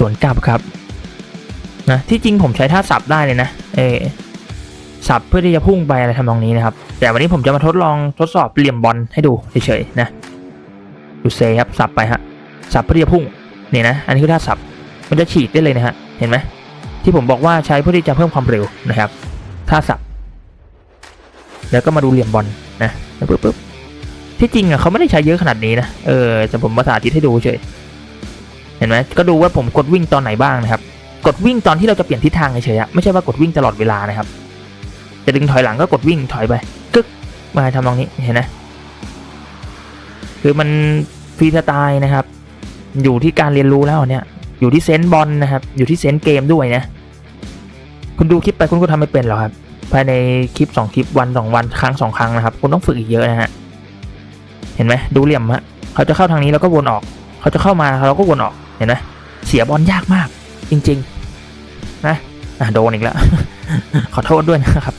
สวนกลับครับนะที่จริงผมใช้ท่าสับได้เลยนะเอสับเพื่อที่จะพุ่งไปอะไรทำนองนี้นะครับ แต่วันนี้ผมจะมาทดลองทดสอบเหลี่ยมบอลให้ดูเฉยๆนะดูเซครับสับไปฮะสับเพื่อที่จะพุ่งนี่นะอันนี้คือท่าสับมันจะฉีดได้เลยนะฮะเห็นไหมที่ผมบอกว่าใช้เพื่อที่จะเพิ่มความเร็วนะครับท่าสับแล้วก็มาดูเหลี่ยมบอลนะปึ๊บปึ๊บที่จริงอะเขาไม่ได้ใช้เยอะขนาดนี้นะเออแต่ผมมาสาธิตให้ดูเฉย เห็นไหมก็ดูว่าผมกดวิ่งตอนไหนบ้างนะครับ กดวิ่งตอนที่เราจะเปลี่ยนทิศทางเฉยๆอะไม่ใช่ว่ากดวิ่งตลอดเวลานะครับ จะดึงถอยหลังก็กดวิ่งถอยไปกึกมาทำตรงนี้เห็นไหมคือมันฟรีสไตล์นะครับ อยู่ที่การเรียนรู้แล้วเนี่ย อยู่ที่เซนส์บอลนะครับ อยู่ที่เซนส์เกมด้วยนะ คุณดูคลิปไปคุณก็ทำไม่เป็นหรอกครับ ภายในคลิปสองคลิปวันสองวันครั้งสองครั้งนะครับ คุณต้องฝึกอีกเยอะนะฮะ เห็นไหมดูเหลี่ยมฮะ เขาจะเข้าทางนี้แล้วก็วนออก เขาจะเข้ามาเราก็วนออก เห็นไหมเสียบอลยากมาก จริง ๆ นะอะโดนอีกแล้ว ขอโทษด้วยนะครับ